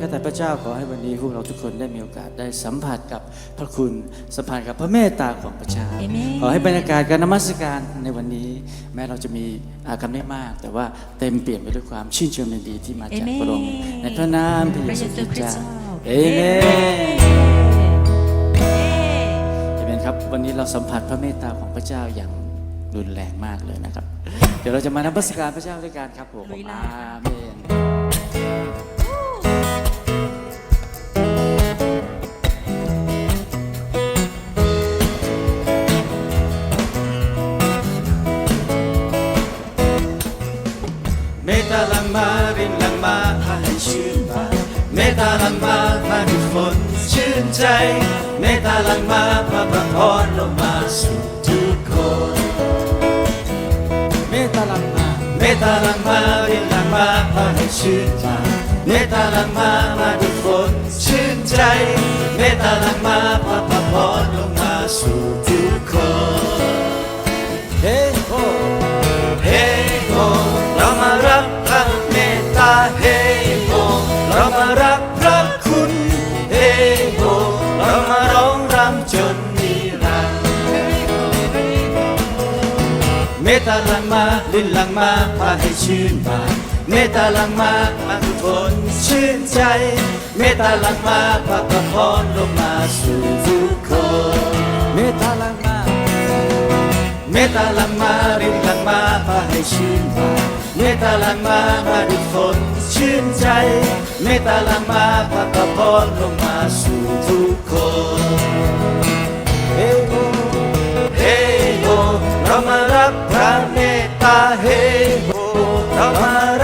ข้าแต่พระเจ้าขอให้วันนี้พวกเราทุกคนได้มีโอกาสได้สัมผัสกับพระคุณสัมผัสกับพระเมตตาของพระเจ้าเอเมนขอให้บรรยากาศการนมัสการในวันนี้ แม้เราจะมีอาการไม่มาก แต่ว่าเต็มเปลี่ยนไปด้วยความชื่นชมยินดีที่มาจากพระองค์ในพระนามพระพเยระซูเยคริสต์ซูคริสเจ้าต์เอเมนเอเอเมนครับวันนี้เราสัมผัสพระเมตตาของพระเจ้าอย่างรุนแรงมากเลยนะครับ เดี๋ยวเราจะมานมัสการพระเจ้าด้วยกันครับผมลุยเลย อาเมน มตตาลังมารินลังมาพาให้ชื่นบาเมตตาลังมาพาให้ฝนชื่นใจ เมตตาลังมาพาพระพรลงมาสู่ทุกคนเมตตาลังมาเมตตาลังมารินลังมาพาให้ชื่นบาเมตตาลังมาพาให้ฝนชื่นใจเมตตาลังมาพาพระพรลงมาสู่ทุก นนิรันดร์เมตตาลังมาลินลังมาพาให้ชื่นบานเมตตาลังมามาทุกคนชื่นใจ เมตตาลังมาพระพระพรลงมาสู่ทุกคนเมตตาลังมาเมตตาลังมารินลังมาพาให้ชื่นบานเมตตาลังมามาดูฝนชื่นใจ เมตตาลังมาพระประพรลงมาสู่ทุกคน เ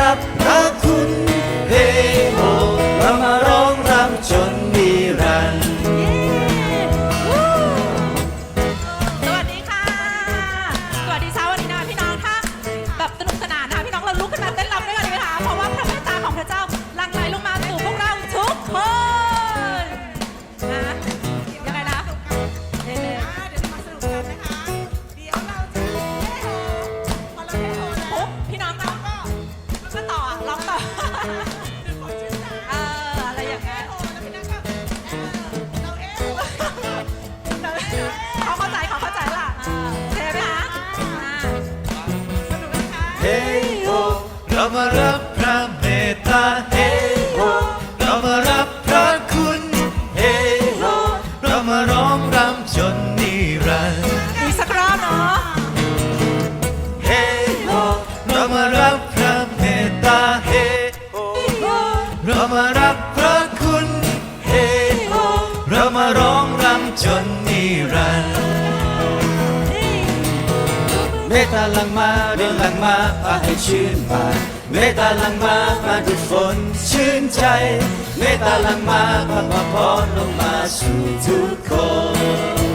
นะคะเเมตตาลังมาเดินลังมาพาให้ชื่นบานเมตตาลังมามาดูฝนชื่นใจ เมตตาลังมาพามาพรลงมาสู่ทุกคน